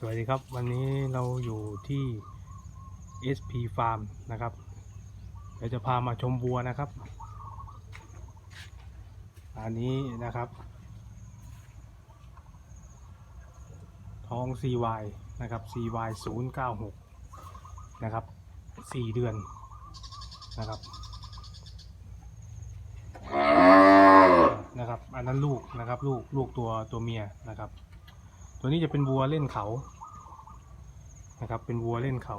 สวัสดีครับ วันนี้เราอยู่ที่ SP Farm นะครับ เดี๋ยวจะพามาชมวัวนะครับ อันนี้นะครับ ท้อง CY นะครับ CY 096 นะครับ 4 เดือนนะครับนะครับ อันนั้นลูกนะครับ ลูก ลูกตัวตัวเมียนะครับ ตัวนี้จะเป็นวัวเล่นเขานะครับ เป็นวัวเล่นเขา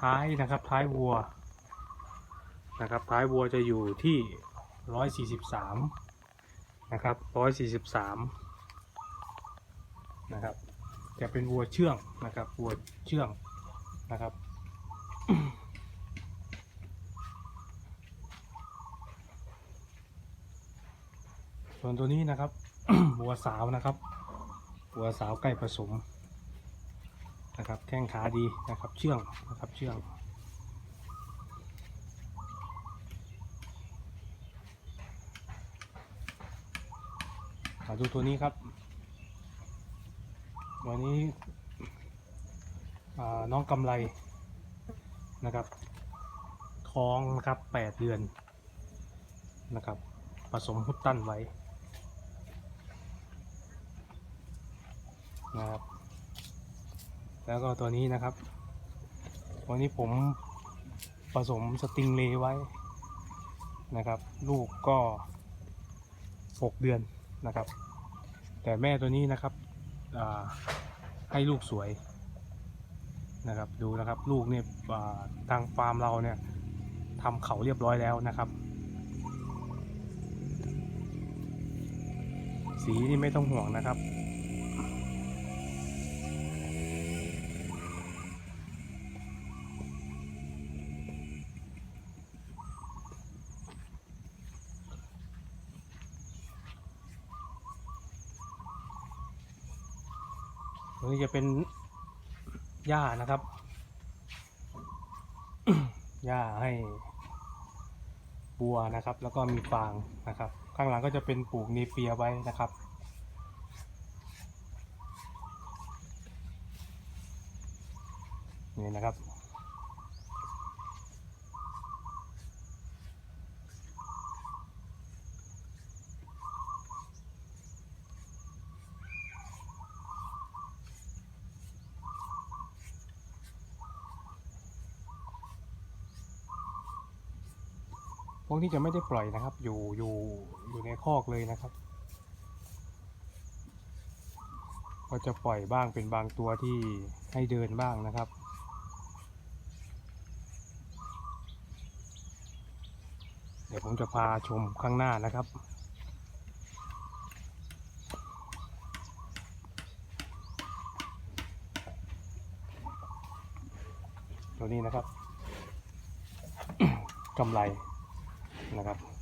ท้ายนะครับ ท้ายวัวนะครับ ท้ายวัวจะอยู่ที่ร้อยสี่สิบสามนะครับร้อยสี่สิบสามนะครับ จะเป็นวัวเชื่องนะครับ วัวเชื่องนะครับส่วนตัวนี้นะครับ วัวสาวนะครับ วัวสาวใกล้ผสมนะครับแข้งขาดีนะครับเชื่องนะครับเชื่องมาดูตัวนี้ครับ วันนี้น้องกำไรนะครับ ท้องนะครับแปดเดือนนะครับ ผสมฮุตตันไว้ นะครับ แล้วก็ตัวนี้นะครับ วันนี้ผมผสมสติงเลไว้นะครับ ลูกก็ 6 เดือนนะครับ แต่แม่ตัวนี้นะครับให้ลูกสวยนะครับดูนะครับลูกเนี่ยทางฟาร์มเราเนี่ยทำเขาเรียบร้อยแล้วนะครับ สีนี่ไม่ต้องห่วงนะครับ นี้จะเป็นหญ้านะครับหญ้าให้บัวนะครับ แล้วก็มีฟางนะครับ ข้างหลังก็จะเป็นปลูกเนเปียไว้นะครับนี่นะครับ พวกนี้จะไม่ได้ปล่อยนะครับ อยู่อยู่อยู่ในคอกเลยนะครับ ก็จะปล่อยบ้างเป็นบางตัวที่ให้เดินบ้างนะครับเดี๋ยวผมจะพาชมข้างหน้านะครับ ตัวนี้นะครับกำไร นะครับ